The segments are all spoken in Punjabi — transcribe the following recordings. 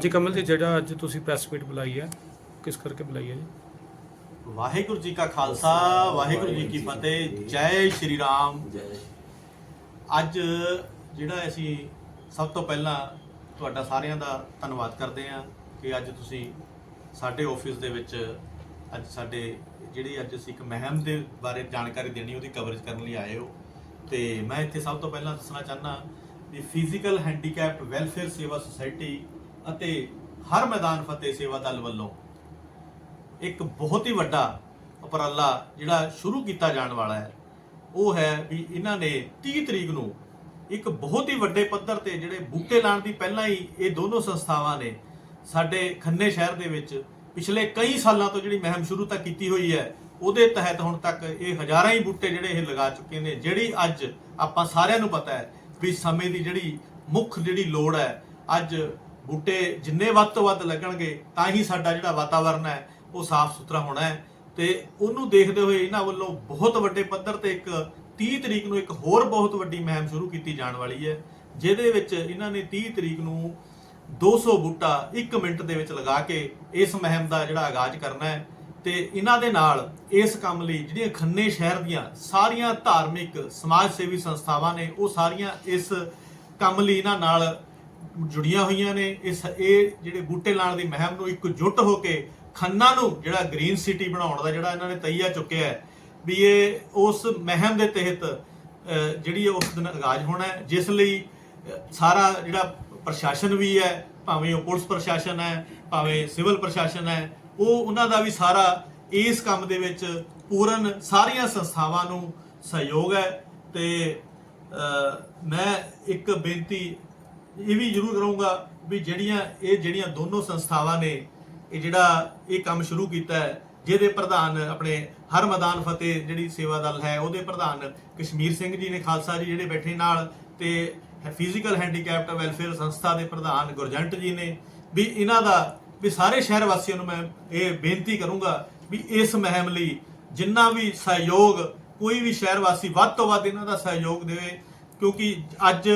ਹਾਂਜੀ ਕਮਲ ਜੀ ਜਿਹੜਾ ਅੱਜ ਤੁਸੀਂ ਪ੍ਰੈਸ ਮੀਟ ਬੁਲਾਈ ਹੈ ਕਿਸ ਕਰਕੇ ਬੁਲਾਈ ਹੈ ਜੀ? ਵਾਹਿਗੁਰੂ ਜੀ ਕਾ ਖਾਲਸਾ ਵਾਹਿਗੁਰੂ ਜੀ ਕੀ ਫਤਿਹ ਜੈ ਸ਼੍ਰੀ ਰਾਮ। ਅੱਜ ਜਿਹੜਾ ਅਸੀਂ ਸਭ ਤੋਂ ਪਹਿਲਾਂ ਤੁਹਾਡਾ ਸਾਰਿਆਂ ਦਾ ਧੰਨਵਾਦ ਕਰਦੇ ਹਾਂ ਕਿ ਅੱਜ ਤੁਸੀਂ ਸਾਡੇ ਆਫਿਸ ਦੇ ਵਿੱਚ ਅੱਜ ਸਾਡੇ ਜਿਹੜੀ ਅੱਜ ਅਸੀਂ ਇੱਕ ਮਹਿਮ ਦੇ ਬਾਰੇ ਜਾਣਕਾਰੀ ਦੇਣੀ ਉਹਦੀ ਕਵਰੇਜ ਕਰਨ ਲਈ ਆਏ ਹੋ। ਤੇ ਮੈਂ ਇੱਥੇ ਸਭ ਤੋਂ ਪਹਿਲਾਂ ਦੱਸਣਾ ਚਾਹਨਾ ਵੀ ਫਿਜ਼ੀਕਲ ਹੈਂਡੀਕੈਪਡ ਵੈਲਫੇਅਰ ਸੇਵਾ ਸੁਸਾਇਟੀ ਅਤੇ ਹਰ ਮੈਦਾਨ ਫਤਿਹ ਸੇਵਾ ਦਲ ਵੱਲੋਂ ਇੱਕ ਬਹੁਤ ਹੀ ਵੱਡਾ ਉਪਰਾਲਾ ਜਿਹੜਾ ਸ਼ੁਰੂ ਕੀਤਾ ਜਾਣ ਵਾਲਾ ਹੈ, ਉਹ ਹੈ ਵੀ ਇਹਨਾਂ ਨੇ 30 ਤਰੀਕ ਨੂੰ ਇੱਕ ਬਹੁਤ ਹੀ ਵੱਡੇ ਪੱਧਰ ਤੇ ਜਿਹੜੇ ਬੂਟੇ ਲਾਉਣ ਦੀ ਪਹਿਲਾਂ ਹੀ ਇਹ ਦੋਨੋਂ ਸੰਸਥਾਵਾਂ ਨੇ ਸਾਡੇ ਖੰਨੇ ਸ਼ਹਿਰ ਦੇ ਵਿੱਚ ਪਿਛਲੇ ਕਈ ਸਾਲਾਂ ਤੋਂ ਜਿਹੜੀ ਮਹਿਮ ਸ਼ੁਰੂ ਤਾਂ ਕੀਤੀ ਹੋਈ ਹੈ, ਉਹਦੇ ਤਹਿਤ ਹੁਣ ਤੱਕ ਇਹ ਹਜ਼ਾਰਾਂ ਹੀ ਬੂਟੇ ਜਿਹੜੇ ਇਹ ਲਗਾ ਚੁੱਕੇ ਨੇ, ਜਿਹੜੀ ਅੱਜ ਆਪਾਂ ਸਾਰਿਆਂ ਨੂੰ ਪਤਾ ਹੈ ਵੀ ਸਮੇਂ ਦੀ ਜਿਹੜੀ ਮੁੱਖ ਜਿਹੜੀ ਲੋੜ ਹੈ, ਅੱਜ ਬੂਟੇ ਜਿੰਨੇ ਵੱਧ ਤੋਂ ਵੱਧ ਲੱਗਣਗੇ, ਤਾਂ ਹੀ ਸਾਡਾ ਜਿਹੜਾ ਵਾਤਾਵਰਨ ਹੈ, ਉਹ ਸਾਫ਼ ਸੁਥਰਾ ਹੋਣਾ ਹੈ। ਤੇ ਉਹਨੂੰ ਦੇਖਦੇ ਹੋਏ ਇਹਨਾਂ ਵੱਲੋਂ ਬਹੁਤ ਵੱਡੇ ਪੱਧਰ ਤੇ ਇੱਕ 30 ਤਰੀਕ ਨੂੰ ਇੱਕ ਹੋਰ ਬਹੁਤ ਵੱਡੀ ਮਹਿਮ ਸ਼ੁਰੂ ਕੀਤੀ ਜਾਣ ਵਾਲੀ ਹੈ, ਜਿਹਦੇ ਵਿੱਚ ਇਹਨਾਂ ਨੇ 30 ਤਰੀਕ ਨੂੰ 200 ਬੂਟਾ 1 ਮਿੰਟ ਦੇ ਵਿੱਚ ਲਗਾ ਕੇ ਇਸ ਮਹਿਮ ਦਾ ਜਿਹੜਾ ਆਗਾਜ਼ ਕਰਨਾ ਹੈ। ਤੇ ਇਹਨਾਂ ਦੇ ਨਾਲ ਇਸ ਕੰਮ ਲਈ ਜਿਹੜੀਆਂ ਖੰਨੇ ਸ਼ਹਿਰ ਦੀਆਂ ਸਾਰੀਆਂ ਧਾਰਮਿਕ ਸਮਾਜ ਸੇਵੀ ਸੰਸਥਾਵਾਂ ਨੇ, ਉਹ ਸਾਰੀਆਂ ਇਸ ਕੰਮ ਲਈ ਇਹਨਾਂ ਨਾਲ ਜੁੜੀਆਂ ਹੋਈਆਂ ਨੇ ਇਸ ਇਹ ਜਿਹੜੇ ਬੂਟੇ ਲਾਉਣ ਦੀ ਮਹਿਮ ਨੂੰ ਇੱਕ ਜੁੱਟ ਹੋ ਕੇ ਖੰਨਾ ਨੂੰ ਜਿਹੜਾ ਗ੍ਰੀਨ ਸਿਟੀ ਬਣਾਉਣ ਦਾ ਜਿਹੜਾ ਇਹਨਾਂ ਨੇ ਤਈਆ ਚੁੱਕਿਆ ਹੈ, ਵੀ ਇਹ ਉਸ ਮਹਿਮ ਦੇ ਤਹਿਤ ਜਿਹੜੀ ਉਸ ਦਿਨ ਆਗਾਜ਼ ਹੋਣਾ ਜਿਸ ਲਈ ਸਾਰਾ ਜਿਹੜਾ ਪ੍ਰਸ਼ਾਸਨ ਵੀ ਹੈ, ਭਾਵੇਂ ਉਹ ਪੁਲਿਸ ਪ੍ਰਸ਼ਾਸਨ ਹੈ, ਭਾਵੇਂ ਸਿਵਲ ਪ੍ਰਸ਼ਾਸਨ ਹੈ, ਉਹ ਉਹਨਾਂ ਦਾ ਵੀ ਸਾਰਾ ਇਸ ਕੰਮ ਦੇ ਵਿੱਚ ਪੂਰਨ ਸਾਰੀਆਂ ਸੰਸਥਾਵਾਂ ਨੂੰ ਸਹਿਯੋਗ ਹੈ ਤੇ ਮੈਂ ਇੱਕ ਬੇਨਤੀ ਇਹ ਵੀ ਜ਼ਰੂਰ ਕਰੂੰਗਾ ਵੀ ਜਿਹੜੀਆਂ, ਇਹ ਜਿਹੜੀਆਂ ਦੋਨੋਂ ਸੰਸਥਾਵਾਂ ਨੇ, ਇਹ ਜਿਹੜਾ ਇਹ ਕੰਮ ਸ਼ੁਰੂ ਕੀਤਾ ਹੈ, ਜਿਹਦੇ ਪ੍ਰਧਾਨ ਆਪਣੇ ਹਰ ਮੈਦਾਨ ਫਤਿਹ ਜਿਹੜੀ ਸੇਵਾ ਦਲ ਹੈ, ਉਹਦੇ ਪ੍ਰਧਾਨ ਕਸ਼ਮੀਰ ਸਿੰਘ ਜੀ ਨੇ, ਖਾਲਸਾ ਜੀ ਜਿਹੜੇ ਬੈਠੇ ਨਾਲ ਤੇ ਫਿਜ਼ੀਕਲ ਹੈਂਡੀਕੈਪਟ ਵੈਲਫੇਅਰ ਸੰਸਥਾ ਦੇ ਪ੍ਰਧਾਨ ਗੁਰਜੰਟ ਜੀ ਨੇ, ਵੀ ਇਹਨਾਂ ਦਾ, ਵੀ ਸਾਰੇ ਸ਼ਹਿਰ ਵਾਸੀਆਂ ਨੂੰ ਮੈਂ ਇਹ ਬੇਨਤੀ ਕਰੂੰਗਾ ਵੀ ਇਸ ਮੁਹਿੰਮ ਲਈ ਜਿੰਨਾ ਵੀ ਸਹਿਯੋਗ ਕੋਈ ਵੀ ਸ਼ਹਿਰ ਵਾਸੀ ਵੱਧ ਤੋਂ ਵੱਧ ਇਹਨਾਂ ਦਾ ਸਹਿਯੋਗ ਦੇਵੇ, ਕਿਉਂਕਿ ਅੱਜ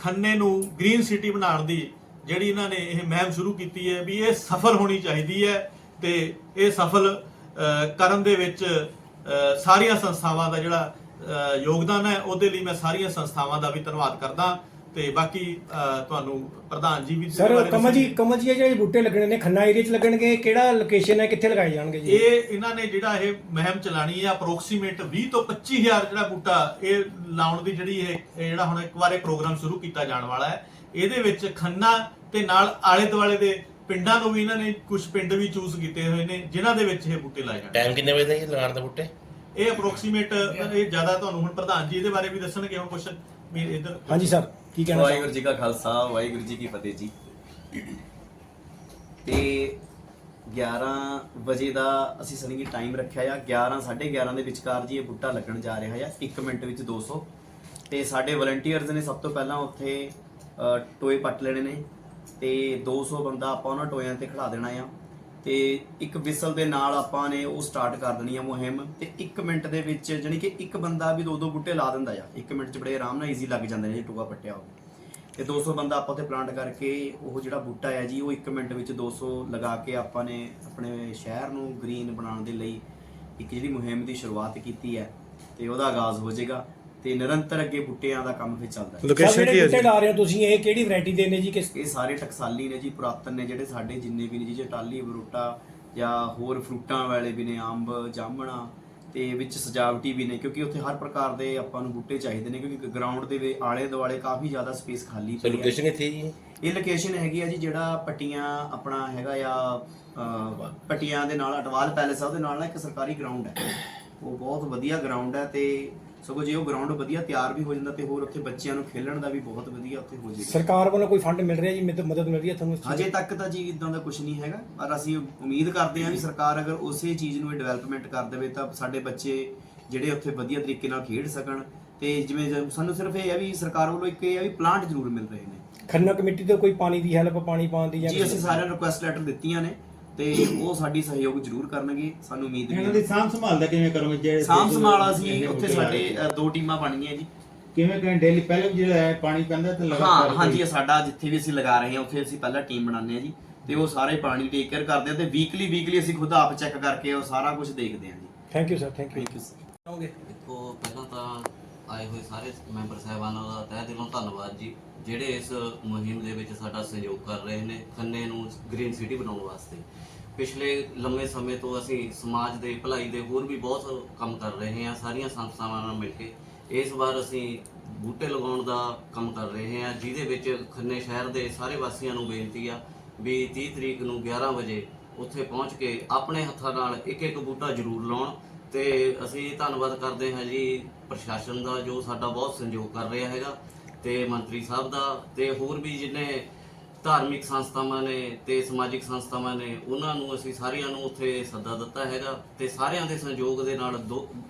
ਖੰਨੇ ਨੂੰ ਗ੍ਰੀਨ ਸਿਟੀ ਬਣਾਉਣ ਦੀ ਜਿਹੜੀ ਇਹਨਾਂ ਨੇ ਇਹ ਮਹਿਮ ਸ਼ੁਰੂ ਕੀਤੀ ਹੈ ਵੀ ਇਹ ਸਫਲ ਹੋਣੀ ਚਾਹੀਦੀ ਹੈ ਤੇ ਇਹ ਸਫਲ ਕਰਨ ਦੇ ਵਿੱਚ ਸਾਰੀਆਂ ਸੰਸਥਾਵਾਂ ਦਾ ਜਿਹੜਾ ਯੋਗਦਾਨ ਹੈ, ਉਹਦੇ ਲਈ ਮੈਂ ਸਾਰੀਆਂ ਸੰਸਥਾਵਾਂ ਦਾ ਵੀ ਧੰਨਵਾਦ ਕਰਦਾ। ਤੇ ਬਾਕੀ ਤੁਹਾਨੂੰ ਪ੍ਰਧਾਨ ਜੀ ਵੀ ਸਰ ਬਾਰੇ ਕਮਲ ਜੀ। ਕਮਲ ਜੀ ਇਹ ਜਿਹੜੇ ਬੂਟੇ ਲੱਗਣੇ ਨੇ ਖੰਨਾ ਏਰੀਆ 'ਚ ਲੱਗਣਗੇ ਕਿਹੜਾ ਲੋਕੇਸ਼ਨ ਹੈ ਕਿੱਥੇ ਲਗਾਏ ਜਾਣਗੇ ਜੀ? ਇਹ ਇਹਨਾਂ ਨੇ ਜਿਹੜਾ ਇਹ ਮੁਹਿੰਮ ਚਲਾਣੀ ਹੈ ਅਪਰੋਕਸੀਮੇਟ 20 ਤੋਂ 25000 ਜਿਹੜਾ ਬੂਟਾ ਇਹ ਲਾਉਣ ਦੀ ਜਿਹੜੀ ਇਹ ਇਹ ਜਿਹੜਾ ਹੁਣ ਇੱਕ ਵਾਰ ਇਹ ਪ੍ਰੋਗਰਾਮ ਸ਼ੁਰੂ ਕੀਤਾ ਜਾਣ ਵਾਲਾ ਹੈ। ਇਹਦੇ ਵਿੱਚ ਖੰਨਾ ਤੇ ਨਾਲ ਆਲੇ ਦੁਆਲੇ ਦੇ ਪਿੰਡਾਂ ਨੂੰ ਵੀ ਇਹਨਾਂ ਨੇ ਕੁਝ ਪਿੰਡ ਵੀ ਚੂਜ਼ ਕੀਤੇ ਹੋਏ ਨੇ ਜਿਨ੍ਹਾਂ ਦੇ ਵਿੱਚ ਇਹ ਬੂਟੇ ਲਾਏ ਜਾਣਗੇ। ਟਾਈਮ ਕਿੰਨੇ ਵਜੇ ਦਾ ਜੀ ਲਗਾਉਣ ਦੇ ਬੂਟੇ? ਇਹ ਅਪਰੋਕਸੀਮੇਟ ਇਹ ਜ਼ਿਆਦਾ ਤੁਹਾਨੂੰ ਹੁਣ ਪ੍ਰਧਾਨ ਜੀ ਇਹਦੇ ਬਾਰੇ ਵੀ ਦੱਸਣਗੇ ਹੁਣ ਕੁਝ ਵੀ ਇਧਰ ਹਾਂਜੀ ਸਰ। ਕੀ ਕਹਿਣਾ ਵਾਹਿਗੁਰੂ ਜੀ ਕਾ ਖਾਲਸਾ, ਵਾਹਿਗੁਰੂ ਜੀ ਕੀ ਫਤਿਹ ਜੀ। ਤੇ 11 ਵਜੇ ਦਾ ਅਸੀਂ ਸਨੀ ਟਾਈਮ ਰੱਖਿਆ ਆ 11 11:30 ਦੇ ਵਿਚਕਾਰ ਜੀ ਇਹ ਬੂਟਾ ਲੱਗਣ ਜਾ ਰਿਹਾ ਆ 1 ਮਿੰਟ ਵਿੱਚ 200 ਤੇ ਸਾਡੇ ਵਲੰਟੀਅਰਸ ਨੇ ਸਭ ਤੋਂ ਪਹਿਲਾਂ ਉੱਥੇ ਟੋਏ ਪੱਟ ਲੈਣੇ ਨੇ। ਤੇ 200 ਬੰਦਾ ਆਪਾਂ ਉਹਨਾਂ ਟੋਇਆਂ ਤੇ ਖੜਾ ਦੇਣਾ ਆ। ਤੇ ਇੱਕ ਵਿਸਲ ਦੇ ਨਾਲ ਆਪਾਂ ਨੇ ਉਹ ਸਟਾਰਟ ਕਰ ਦੇਣੀ ਆ ਮੁਹਿੰਮ ਤੇ 1 ਮਿੰਟ ਦੇ ਵਿੱਚ ਜਾਣੀ ਕਿ ਇੱਕ ਬੰਦਾ ਵੀ ਦੋ ਦੋ ਬੂਟੇ ਲਾ ਦਿੰਦਾ ਆ। 1 ਮਿੰਟ 'ਚ ਬੜੇ ਆਰਾਮ ਨਾਲ ਈਜ਼ੀ ਲੱਗ ਜਾਂਦੇ ਨੇ ਜੇ ਟੋਆ ਪੱਟਿਆ ਹੋਵੇ। ਤੇ 200 ਬੰਦਾ ਆਪਾਂ ਉੱਥੇ ਪਲਾਂਟ ਕਰਕੇ ਉਹ ਜਿਹੜਾ ਬੂਟਾ ਹੈ ਜੀ, ਉਹ 1 ਮਿੰਟ ਵਿੱਚ 200 ਲਗਾ ਕੇ ਆਪਾਂ ਨੇ ਆਪਣੇ ਸ਼ਹਿਰ ਨੂੰ ਗ੍ਰੀਨ ਬਣਾਉਣ ਦੇ ਲਈ ਇੱਕ ਜਿਹੜੀ ਮੁਹਿੰਮ ਦੀ ਸ਼ੁਰੂਆਤ ਕੀਤੀ ਹੈ ਤੇ ਉਹਦਾ ਆਗਾਜ਼ ਹੋ ਜਾਏਗਾ। ਤੇ ਨਿਰੰਤਰ ਅੱਗੇ ਬੂਟਿਆਂ ਦਾ ਕੰਮ ਫਿਰ ਚੱਲਦਾ ਹੈ। ਲੋਕੇਸ਼ਨ ਕੀ ਹੈ ਬੂਟੇ ਜੀ? ਲਾ ਰਹੇ ਹੋ ਤੁਸੀਂ ਇਹ ਕਿਹੜੀ ਵੈਰਾਈਟੀ ਦੇ ਨੇ ਜੀ? ਕਿਸ ਇਹ ਸਾਰੇ ਟਕਸਾਲੀ ਨੇ ਜੀ ਪੁਰਾਤਨ ਨੇ ਜਿਹੜੇ ਸਾਡੇ ਜਿੰਨੇ ਵੀ ਨੇ ਜੀ ਜਟਾਲੀ ਬਰੂਟਾ ਜਾਂ ਹੋਰ ਫਰੂਟਾਂ ਵਾਲੇ ਵੀ ਨੇ ਅੰਬ ਜਾਮਣਾ ਤੇ ਵਿੱਚ ਸਜਾਵਟੀ ਵੀ ਨੇ ਕਿਉਂਕਿ ਉੱਥੇ ਹਰ ਪ੍ਰਕਾਰ ਦੇ ਆਪਾਂ ਨੂੰ ਬੂਟੇ ਚਾਹੀਦੇ ਨੇ ਕਿਉਂਕਿ ਗਰਾਊਂਡ ਦੇ ਵਿੱਚ ਆਲੇ ਦੁਆਲੇ ਕਾਫੀ ਜ਼ਿਆਦਾ ਸਪੇਸ ਖਾਲੀ ਪਈ ਹੈ। ਲੋਕੇਸ਼ਨ ਕਿੱਥੇ ਜੀ ਇਹ ਲੋਕੇਸ਼ਨ ਹੈਗੀ ਆ ਜੀ ਜਿਹੜਾ ਪੱਟੀਆਂ ਆਪਣਾ ਹੈਗਾ ਆ ਪੱਟੀਆਂ ਦੇ ਨਾਲ ਅਟਵਾਲ ਪੈਲੇਸ ਆ ਉਹਦੇ ਨਾਲ ਨਾ ਇੱਕ ਸਰਕਾਰੀ ਗਰਾਊਂਡ ਹੈ। ਉਹ ਬਹੁਤ ਵਧੀਆ ਗਰਾਊਂਡ ਹੈ ਤੇ ਸਗੋਂ ਜੇ ਉਹ ਗਰਾਊਂਡ ਵਧੀਆ ਤਿਆਰ ਵੀ ਹੋ ਜਾਂਦਾ ਤੇ ਹੋਰ ਉੱਥੇ ਬੱਚਿਆਂ ਨੂੰ ਖੇਲਣ ਦਾ ਵੀ ਬਹੁਤ ਵਧੀਆ ਉੱਥੇ ਹੋ ਜਾਏਗਾ। ਸਰਕਾਰ ਵੱਲੋਂ ਕੋਈ ਫੰਡ ਮਿਲ ਰਿਹਾ ਜੀ? ਮਦਦ ਮਦਦ ਮਿਲ ਰਹੀ ਹੈ ਤੁਹਾਨੂੰ ਇਸ ਚੀਜ਼ ਹਜੇ ਤੱਕ ਤਾਂ ਜੀ ਇਦਾਂ ਦਾ ਕੁਝ ਨਹੀਂ ਹੈਗਾ ਪਰ ਅਸੀਂ ਉਮੀਦ ਕਰਦੇ ਹਾਂ ਵੀ ਸਰਕਾਰ ਅਗਰ ਉਸੇ ਚੀਜ਼ ਨੂੰ ਡਿਵੈਲਪਮੈਂਟ ਕਰ ਦੇਵੇ ਤਾਂ ਸਾਡੇ ਬੱਚੇ ਜਿਹੜੇ ਉੱਥੇ ਵਧੀਆ ਤਰੀਕੇ ਨਾਲ ਖੇਡ ਸਕਣ ਤੇ ਜਿਵੇਂ ਸਾਨੂੰ ਸਿਰਫ ਇਹ ਹੈ ਵੀ ਸਰਕਾਰ ਵੱਲੋਂ ਇੱਕ ਇਹ ਹੈ ਵੀ ਪਲਾਂਟ ਜ਼ਰੂਰ ਮਿਲ ਰਹੇ ਨੇ। ਖੰਨਾ ਕਮੇਟੀ ਤੋਂ ਕੋਈ ਪਾਣੀ ਦੀ ਹੈਲਪ ਪਾਣੀ ਪਾਉਣ ਦੀ ਜਾਂ ਜੀ ਅਸੀਂ ਸਾਰਿਆਂ ਨੂੰ ਰਿਕੁਐਸਟ ਲੈਟਰ ਦਿੱਤੀਆਂ ਨੇ। ਤੇ ਉਹ ਸਾਡੀ ਸਹਿਯੋਗ ਜ਼ਰੂਰ ਕਰਨਗੇ ਸਾਨੂੰ ਉਮੀਦ ਇਹਨਾਂ ਹੈ। ਦੀ ਸਾਂਭ ਸੰਭਾਲ ਦਾ ਕਿਵੇਂ ਕਰੋਗੇ? ਜੇ ਸਾਂਭ ਸੰਭਾਲ ਅਸੀਂ ਉੱਥੇ ਸਾਡੇ ਅ, ਦੋ ਟੀਮਾਂ ਬਣੀਆਂ ਜੀ। ਕਿਵੇਂ ਕਿਵੇਂ ਡੇਲੀ ਪਹਿਲੇ ਵੀ ਜਿਹੜਾ ਹੈ ਪਾਣੀ ਪੈਂਦਾ ਤੇ ਲਗਾਤਾਰ ਹਾਂ ਕੋਈ- ਹਾਂਜੀ ਇਹ ਸਾਡਾ ਜਿੱਥੇ ਵੀ ਅਸੀਂ ਲਗਾ ਰਹੇ ਹਾਂ ਉੱਥੇ ਅਸੀਂ ਪਹਿਲਾਂ ਟੀਮ ਬਣਾਉਂਦੇ ਹਾਂ ਜੀ। ਤੇ ਉਹ ਸਾਰੇ ਪਾਣੀ ਟੇਕ ਕੇਅਰ ਕਰਦੇ ਆ ਤੇ ਵੀਕਲੀ ਵੀਕਲੀ ਅਸੀਂ ਖੁਦ ਆਪ ਚੈੱਕ ਕਰਕੇ ਉਹ ਸਾਰਾ ਕੁਝ ਦੇਖਦੇ ਹਾਂ ਜੀ। Thank you sir thank you thank you sir ਦੇਖੋ ਪਹਿਲਾਂ ਤਾਂ ਆਏ ਹੋਏ ਸਾਰੇ ਮੈਂਬਰ ਸਾਹਿਬਾਨਾਂ ਦਾ ਤਹਿ ਦਿਲੋਂ ਧੰਨਵਾਦ ਜੀ, ਜਿਹੜੇ ਇਸ ਮੁਹਿੰਮ ਦੇ ਵਿੱਚ ਸਾਡਾ ਸਹਿਯੋਗ ਕਰ ਰਹੇ ਨੇ ਖੰਨੇ ਨੂੰ ਗ੍ਰੀਨ ਸਿਟੀ ਬਣਾਉਣ ਵਾਸਤੇ। ਪਿਛਲੇ ਲੰਮੇ ਸਮੇਂ ਤੋਂ ਅਸੀਂ ਸਮਾਜ ਦੇ, ਭਲਾਈ ਦੇ ਹੋਰ ਵੀ ਬਹੁਤ ਕੰਮ ਕਰ ਰਹੇ ਹਾਂ, ਸਾਰੀਆਂ ਸੰਸਥਾਵਾਂ ਨਾਲ ਮਿਲ ਕੇ। ਇਸ ਵਾਰ ਅਸੀਂ ਬੂਟੇ ਲਗਾਉਣ ਦਾ ਕੰਮ ਕਰ ਰਹੇ ਹਾਂ, ਜਿਹਦੇ ਵਿੱਚ ਖੰਨੇ ਸ਼ਹਿਰ ਦੇ ਸਾਰੇ ਵਾਸੀਆਂ ਨੂੰ ਬੇਨਤੀ ਆ ਵੀ 30 ਤਰੀਕ ਨੂੰ 11 ਵਜੇ ਉੱਥੇ ਪਹੁੰਚ ਕੇ ਆਪਣੇ ਹੱਥਾਂ ਨਾਲ ਇੱਕ ਇੱਕ ਬੂਟਾ ਜ਼ਰੂਰ ਲਾਉਣ। ਤੇ ਅਸੀਂ ਧੰਨਵਾਦ ਕਰਦੇ ਹਾਂ ਜੀ ਪ੍ਰਸ਼ਾਸਨ ਦਾ ਜੋ ਸਾਡਾ ਬਹੁਤ ਸਹਿਯੋਗ ਕਰ ਰਿਹਾ ਹੈਗਾ ਤੇ ਮੰਤਰੀ ਸਾਹਿਬ ਦਾ ਤੇ ਹੋਰ ਵੀ ਜਿੰਨੇ ਧਾਰਮਿਕ ਸੰਸਥਾਵਾਂ ਨੇ ਤੇ ਸਮਾਜਿਕ ਸੰਸਥਾਵਾਂ ਨੇ ਉਹਨਾਂ ਨੂੰ ਅਸੀਂ ਸਾਰਿਆਂ ਨੂੰ ਉੱਥੇ ਸੱਦਾ ਦਿੱਤਾ ਹੈਗਾ ਤੇ ਸਾਰਿਆਂ ਦੇ ਸਹਿਯੋਗ ਦੇ ਨਾਲ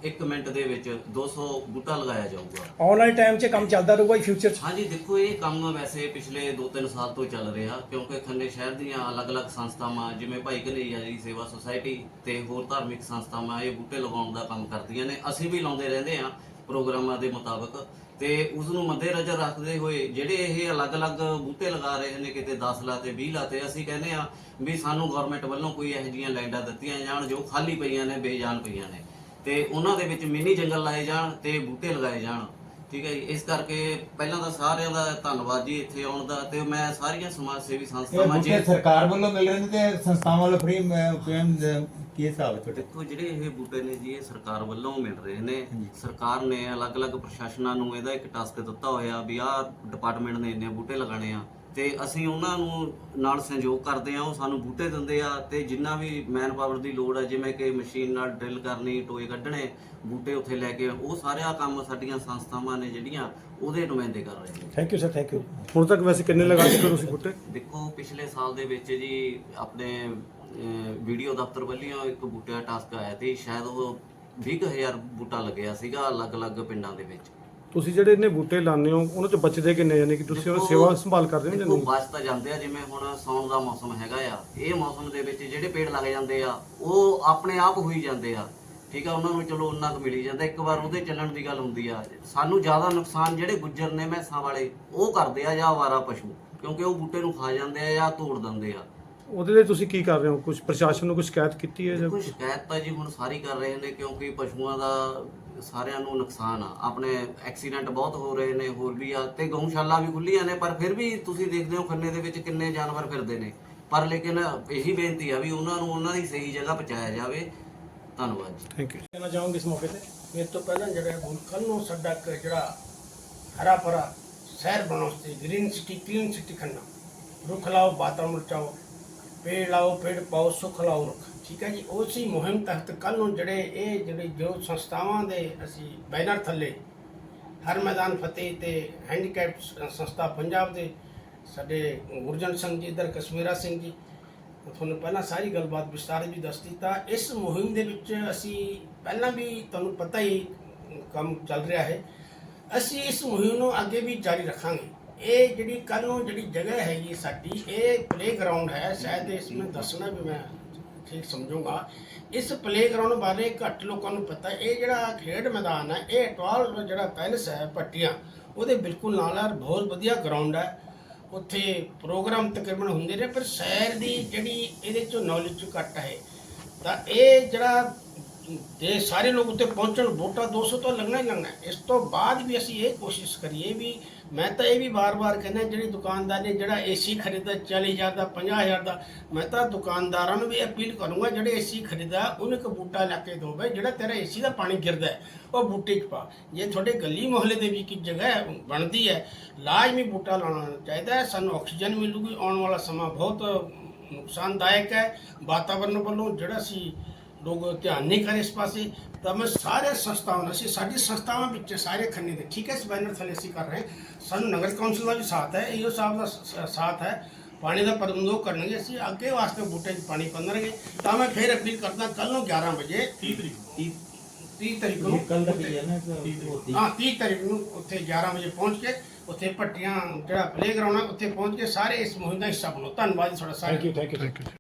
1 ਮਿੰਟ ਦੇ ਵਿੱਚ 200 ਬੂਟਾ ਲਗਾਇਆ ਜਾਊਗਾ। ਆਉਣ ਵਾਲੇ ਟਾਈਮ 'ਚ ਕੰਮ ਚੱਲਦਾ ਰਹੂਗਾ ਫਿਊਚਰ 'ਚ? ਹਾਂਜੀ ਦੇਖੋ ਇਹ ਕੰਮ ਵੈਸੇ ਪਿਛਲੇ 2-3 ਸਾਲ ਤੋਂ ਚੱਲ ਰਿਹਾ ਕਿਉਂਕਿ ਖੰਨੇ ਸ਼ਹਿਰ ਦੀਆਂ ਅਲੱਗ-ਅਲੱਗ ਸੰਸਥਾਵਾਂ ਜਿਵੇਂ ਭਾਈ ਕਨਈਆ ਜੀ ਸੇਵਾ ਸੁਸਾਇਟੀ ਤੇ ਹੋਰ ਧਾਰਮਿਕ ਸੰਸਥਾਵਾਂ ਇਹ ਬੂਟੇ ਲਗਾਉਣ ਦਾ ਕੰਮ ਕਰਦੀਆਂ ਨੇ। ਅਸੀਂ ਵੀ ਲਾਉਂਦੇ ਰਹਿੰਦੇ ਹਾਂ ਪ੍ਰੋਗਰਾਮਾਂ ਦੇ ਮੁਤਾਬਕ। ਤੇ ਉਸ ਨੂੰ ਮੱਦੇਨਜ਼ਰ ਰੱਖਦੇ ਹੋਏ ਜਿਹੜੇ ਇਹ ਅਲੱਗ-ਅਲੱਗ ਬੂਟੇ ਲਗਾ ਰਹੇ ਨੇ, ਕਿਤੇ 10 ਲਾ ਤੇ 20 ਲਾ ਤੇ, ਅਸੀਂ ਕਹਿੰਦੇ ਆ ਵੀ ਸਾਨੂੰ ਗਵਰਨਮੈਂਟ ਵੱਲੋਂ ਕੋਈ ਇਹੋ ਜਿਹੀਆਂ ਲੈਂਡਾਂ ਦਿੱਤੀਆਂ ਜਾਣ ਜੋ ਖਾਲੀ ਪਈਆਂ ਨੇ, ਬੇਜਾਨ ਪਈਆਂ ਨੇ। ਤੇ ਉਹਨਾਂ ਦੇ ਵਿੱਚ ਮਿੰਨੀ ਜੰਗਲ ਲਾਏ ਜਾਣ ਤੇ ਬੂਟੇ ਲਗਾਏ ਜਾਣ। ਠੀਕ ਹੈ ਜੀ। ਇਸ ਕਰਕੇ ਪਹਿਲਾਂ ਤਾਂ ਸਾਰਿਆਂ ਦਾ ਧੰਨਵਾਦ ਜੀ ਇੱਥੇ ਆਉਣ ਦਾ ਤੇ ਮੈਂ ਸਾਰੀਆਂ ਸਮਾਜ ਸੇਵੀ ਇਹ ਸੰਸਥਾਵਾਂ ਬੂਟੇ ਜੀ ਸਰਕਾਰ ਵੱਲੋਂ ਮਿਲ ਰਹੇ ਨੇ ਤੇ ਸੰਸਥਾਵਾਂ ਵੱਲੋਂ ਫ੍ਰੀ ਕੀ ਹਿਸਾਬ ਹੈ ਤੁਹਾਡੇ? ਦੇਖੋ ਜਿਹੜੇ ਇਹ ਬੂਟੇ ਨੇ ਜੀ ਇਹ ਸਰਕਾਰ ਵੱਲੋਂ ਮਿਲ ਰਹੇ ਨੇ। ਸਰਕਾਰ ਨੇ ਅਲੱਗ-ਅਲੱਗ ਪ੍ਰਸ਼ਾਸਨਾਂ ਨੂੰ ਇਹਦਾ ਇੱਕ ਟਾਸਕ ਦਿੱਤਾ ਹੋਇਆ ਵੀ ਆਹ ਡਿਪਾਰਟਮੈਂਟ ਨੇ ਇੰਨੇ ਬੂਟੇ ਲਗਾਣੇ ਆ। ਤੇ ਅਸੀਂ ਉਹਨਾਂ ਨੂੰ ਨਾਲ ਸਹਿਯੋਗ ਕਰਦੇ ਆ ਉਹ ਸਾਨੂੰ ਬੂਟੇ ਦਿੰਦੇ ਆ ਤੇ ਜਿੰਨਾ ਵੀ ਮੈਨ ਪਾਵਰ ਦੀ ਲੋੜ ਹੈ ਜਿਵੇਂ ਕਿ ਮਸ਼ੀਨ ਨਾਲ ਡਰਿਲ ਕਰਨੀ ਟੋਏ ਕੱਢਣੇ ਬੂਟੇ ਉੱਥੇ ਲੈ ਕੇ ਉਹ ਸਾਰਾ ਕੰਮ ਸਾਡੀਆਂ ਸੰਸਥਾਵਾਂ ਨੇ ਜਿਹੜੀਆਂ ਉਹਦੇ ਨੁਮਾਇੰਦੇ ਕਰ ਰਹੇ ਨੇ। Thank you sir thank you ਹੁਣ ਤੱਕ ਵੈਸੇ ਕਿੰਨੇ ਲਗਾ ਚੁੱਕੇ ਤੁਸੀਂ ਬੂਟੇ? ਦੇਖੋ ਪਿਛਲੇ ਸਾਲ ਦੇ ਵਿੱਚ ਜੀ ਆਪਣੇ ਵੀਡੀਓ ਦਫ਼ਤਰ ਵੱਲੋਂ ਇੱਕ ਬੂਟੇ ਦਾ ਟਾਸਕ ਆਇਆ ਤੇ ਸ਼ਾਇਦ ਉਹ 20000 ਬੂਟਾ ਲੱਗਿਆ ਸੀਗਾ ਅਲੱਗ-ਅਲੱਗ ਪਿੰਡਾਂ ਦੇ ਵਿੱਚ। ਤੁਸੀਂ ਜਿਹੜੇ ਇਹਨੇ ਬੂਟੇ ਲਾਉਂਦੇ ਹੋ ਉਹਨਾਂ ਚ ਬਚਦੇ ਕਿੰਨੇ ਯਾਨੀ ਕਿ ਤੁਸੀਂ ਉਹਨਾਂ ਸੇਵਾ ਸੰਭਾਲ ਕਰਦੇ ਹੋ ਜਾਂ ਦੇਖੋ ਨਹੀਂ? ਬਚ ਤਾਂ ਜਾਂਦੇ ਆ ਜਿਵੇਂ ਹੁਣ ਸਾਉਣ ਦਾ ਮੌਸਮ ਹੈਗਾ ਆ ਇਹ ਮੌਸਮ ਦੇ ਵਿੱਚ ਜਿਹੜੇ ਪੇੜ ਲੱਗ ਜਾਂਦੇ ਆ ਉਹ ਆਪਣੇ ਆਪ ਹੋਈ ਜਾਂਦੇ ਆ। ਠੀਕ ਆ ਉਹਨਾਂ ਨੂੰ ਚਲੋ ਉਹਨਾਂ ਕੁ ਮਿਲੀ ਜਾਂਦਾ ਇੱਕ ਵਾਰ ਉਹਦੇ ਚੱਲਣ ਦੀ ਗੱਲ ਹੁੰਦੀ ਆ। ਸਾਨੂੰ ਜ਼ਿਆਦਾ ਨੁਕਸਾਨ ਜਿਹੜੇ ਗੁੱਜਰ ਨੇ ਮੈਸਾਂ ਵਾਲੇ ਉਹ ਕਰਦੇ ਆ ਜਾਂ ਆਵਾਰਾ ਪਸ਼ੂ ਕਿਉਂਕਿ ਉਹ ਬੂਟੇ ਨੂੰ ਖਾ ਜਾਂਦੇ ਆ ਜਾਂ ਤੋੜ ਦਿੰਦੇ ਆ। ਉਹਦੇ ਲਈ ਤੁਸੀਂ ਕੀ ਕਰ ਰਹੇ ਹੋ? ਕੁਝ ਪ੍ਰਸ਼ਾਸਨ ਨੂੰ ਕੁਝ ਸ਼ਿਕਾਇਤ ਕੀਤੀ ਹੈ ਜਾਂ ਕੋਈ ਸ਼ਿਕਾਇਤ ਤਾਂ ਜੀ ਹੁਣ ਸਾਰੀ ਕਰ ਰਹੇ ਨੇ ਕਿਉਂਕਿ ਪਸ਼ੂਆਂ ਦਾ ਸਾਰਿਆਂ ਨੂੰ ਨੁਕਸਾਨ ਆ। ਆਪਣੇ ਐਕਸੀਡੈਂਟ ਬਹੁਤ ਹੋ ਰਹੇ ਨੇ ਹੋਰ ਵੀ ਆ ਤੇ ਗਊਸ਼ਾਲਾ ਵੀ ਖੁੱਲੀਆਂ ਨੇ ਪਰ ਫਿਰ ਵੀ ਤੁਸੀਂ ਦੇਖਦੇ ਹੋ ਖੰਨੇ ਦੇ ਵਿੱਚ ਕਿੰਨੇ ਜਾਨਵਰ ਫਿਰਦੇ ਨੇ। ਪਰ ਲੇਕਿਨ ਇਹੀ ਬੇਨਤੀ ਆ ਵੀ ਉਹਨਾਂ ਨੂੰ ਉਹਨਾਂ ਦੀ ਸਹੀ ਜਗ੍ਹਾ ਪਹੁੰਚਾਇਆ ਜਾਵੇ। ਧੰਨਵਾਦ ਜੀ। ਥੈਂਕ ਯੂ ਕਹਿਣਾ ਚਾਹੋਗੇ ਇਸ ਮੌਕੇ ਤੇ? ਇਹ ਤੋਂ ਪਹਿਲਾਂ ਜਿਹੜਾ ਹੁਣ ਕੱਲ੍ਹ ਨੂੰ ਸਾਡਾ ਇੱਕ ਜਿਹੜਾ ਹਰਾ ਭਰਾ ਸ਼ਹਿਰ ਬਣਾਉਣ ਤੇ green city clean city Khanna. ਰੁੱਖ ਲਾਓ ਵਾਤਾਵਰਣ ਬਚਾਓ ਪੇੜ ਲਾਓ ਪੇੜ ਪਾਓ ਸੁੱਖ ਲਾਓ ਰੁੱਖ। ਠੀਕ ਹੈ ਜੀ? ਉਸੇ ਮੁਹਿੰਮ ਤਹਿਤ ਕੱਲ੍ਹ ਨੂੰ ਜਿਹੜੇ ਇਹ ਜਿਹੜੇ ਜੋ ਸੰਸਥਾਵਾਂ ਦੇ ਅਸੀਂ ਬੈਨਰ ਥੱਲੇ, ਹਰ ਮੈਦਾਨ ਫਤਿਹ ਤੇ ਹੈਂਡੀਕੈਪ ਸੰਸਥਾ ਪੰਜਾਬ ਦੇ, ਸਾਡੇ ਗੁਰਜਨ ਸਿੰਘ ਜੀ, ਇਧਰ ਕਸ਼ਮੀਰਾ ਸਿੰਘ ਜੀ ਤੁਹਾਨੂੰ ਪਹਿਲਾਂ ਸਾਰੀ ਗੱਲਬਾਤ ਵਿਸਤਾਰ ਵੀ ਦੱਸ ਦਿੱਤਾ। ਇਸ ਮੁਹਿੰਮ ਦੇ ਵਿੱਚ ਅਸੀਂ ਪਹਿਲਾਂ ਵੀ ਤੁਹਾਨੂੰ ਪਤਾ ਹੀ ਕੰਮ ਚੱਲ ਰਿਹਾ ਹੈ। ਅਸੀਂ ਇਸ ਮੁਹਿੰਮ ਨੂੰ ਅੱਗੇ ਵੀ ਜਾਰੀ ਰੱਖਾਂਗੇ। ਇਹ ਜਿਹੜੀ ਕੱਲ ਨੂੰ ਜਿਹੜੀ ਜਗ੍ਹਾ ਹੈਗੀ ਸਾਡੀ, ਇਹ ਪਲੇਗਰਾਉਂਡ ਹੈ। ਸ਼ਾਇਦ ਇਸ ਨੂੰ ਦੱਸਣਾ ਵੀ ਮੈਂ ਠੀਕ ਸਮਝੂੰਗਾ। ਇਸ ਪਲੇਗਰਾਉਂਡ ਬਾਰੇ ਘੱਟ ਲੋਕਾਂ ਨੂੰ ਪਤਾ ਇਹ ਜਿਹੜਾ ਖੇਡ ਮੈਦਾਨ ਹੈ, ਇਹ ਟਵਾਲ ਜਿਹੜਾ ਪੈਲਸ ਹੈ, ਪੱਟੀਆਂ, ਉਹਦੇ ਬਿਲਕੁਲ ਨਾਲ ਹੈ ਬਹੁਤ ਵਧੀਆ ਗਰਾਊਂਡ ਹੈ। ਉੱਥੇ ਪ੍ਰੋਗਰਾਮ ਤਕਰੀਬਨ ਹੁੰਦੇ ਨੇ, ਪਰ ਸ਼ਹਿਰ ਦੀ ਜਿਹੜੀ ਇਹਦੇ ਚੋਂ ਨੌਲੇਜ ਘੱਟ ਹੈ। ਤਾਂ ਇਹ ਜਿਹੜਾ ਦੇ ਸਾਰੇ ਲੋਕ ਉੱਤੇ ਪਹੁੰਚਣ, ਵੋਟਾਂ 200 ਤੋਂ ਲੰਘਣਾ ਹੀ ਲੱਗਣਾ ਇਸ ਤੋਂ ਬਾਅਦ ਵੀ ਅਸੀਂ ਇਹ ਕੋਸ਼ਿਸ਼ ਕਰੀਏ ਵੀ, ਮੈਂ ਤਾਂ ਇਹ ਵੀ ਵਾਰ-ਵਾਰ ਕਹਿੰਦਾ ਜਿਹੜੀ ਦੁਕਾਨਦਾਰ ਨੇ ਜਿਹੜਾ ਏਸੀ ਖਰੀਦਾ 40000 ਦਾ 50000 ਦਾ, ਮੈਂ ਤਾਂ ਦੁਕਾਨਦਾਰਾਂ ਨੂੰ ਵੀ ਅਪੀਲ ਕਰੂੰਗਾ, ਜਿਹੜੇ ਏਸੀ ਖਰੀਦਾ ਉਹਨੂੰ ਇੱਕ ਬੂਟਾ ਲੈ ਕੇ ਦਿਓ ਬਈ, ਜਿਹੜਾ ਤੇਰਾ ਏਸੀ ਦਾ ਪਾਣੀ ਗਿਰਦਾ ਉਹ ਬੂਟੇ 'ਚ ਪਾ। ਜੇ ਤੁਹਾਡੇ ਗਲੀ ਮੁਹੱਲੇ ਦੇ ਵੀ ਇੱਕ ਜਗ੍ਹਾ ਬਣਦੀ ਹੈ, ਲਾਜ਼ਮੀ ਬੂਟਾ ਲਾਉਣਾ ਚਾਹੀਦਾ ਹੈ, ਸਾਨੂੰ ਆਕਸੀਜਨ ਮਿਲੂਗੀ, ਆਉਣ ਵਾਲਾ ਸਮਾਂ ਬਹੁਤ ਨੁਕਸਾਨਦਾਇਕ ਹੈ। ਵਾਤਾਵਰਨ ਵੱਲੋਂ ਜਿਹੜਾ ਸੀ ਲੋਕ ਧਿਆਨ ਨਹੀਂ ਕਰ ਇਸ ਪਾਸੇ ਤਾਂ ਮੈਂ ਸਾਰੇ ਸੰਸਥਾਵਾਂ ਅਸੀਂ ਸਾਡੀ ਸੰਸਥਾਵਾਂ ਵਿੱਚ ਸਾਰੇ ਖੰਨੇ ਦੇ ਠੀਕ ਹੈ ਇਸ ਬੈਨਰ ਥੱਲੇ ਅਸੀਂ ਕਰ ਰਹੇ ਹਾਂ। ਸਾਨੂੰ ਨਗਰ ਕੌਂਸਲ ਦਾ ਵੀ ਸਾਥ ਹੈ ਈਓ ਸਾਹਿਬ ਦਾ ਸਾਥ ਹੈ। ਪਾਣੀ ਦਾ ਪ੍ਰਬੰਧ ਕਰਨਗੇ ਅਸੀਂ ਅੱਗੇ ਵਾਸਤੇ ਬੂਟੇ 'ਚ ਪਾਣੀ ਪੰਨਣਗੇ ਤਾਂ ਮੈਂ ਫੇਰ ਅਪੀਲ ਕਰਦਾ ਕੱਲ ਨੂੰ 11 ਵਜੇ 30 ਤਰੀਕ 30 ਤਰੀਕ ਨੂੰ ਕੱਲ ਦਾ ਕੀ ਹੈ ਨਾ ਹਾਂ 30 ਤਰੀਕ ਨੂੰ ਉੱਥੇ 11 ਵਜੇ ਪਹੁੰਚ ਕੇ ਉੱਥੇ ਪੱਟੀਆਂ ਜਿਹੜਾ ਪਲੇਗਰਾਉਂਡ ਹੈ ਉੱਥੇ ਪਹੁੰਚ ਕੇ ਸਾਰੇ ਇਸ ਮੁਹਿੰਮ ਦਾ ਹਿੱਸਾ ਬਣੋ। ਧੰਨਵਾਦ ਜੀ ਤੁਹਾਡਾ ਸਾਰਿਆਂ ਥੈਂਕ ਯੂ ਥੈਂਕ ਯੂ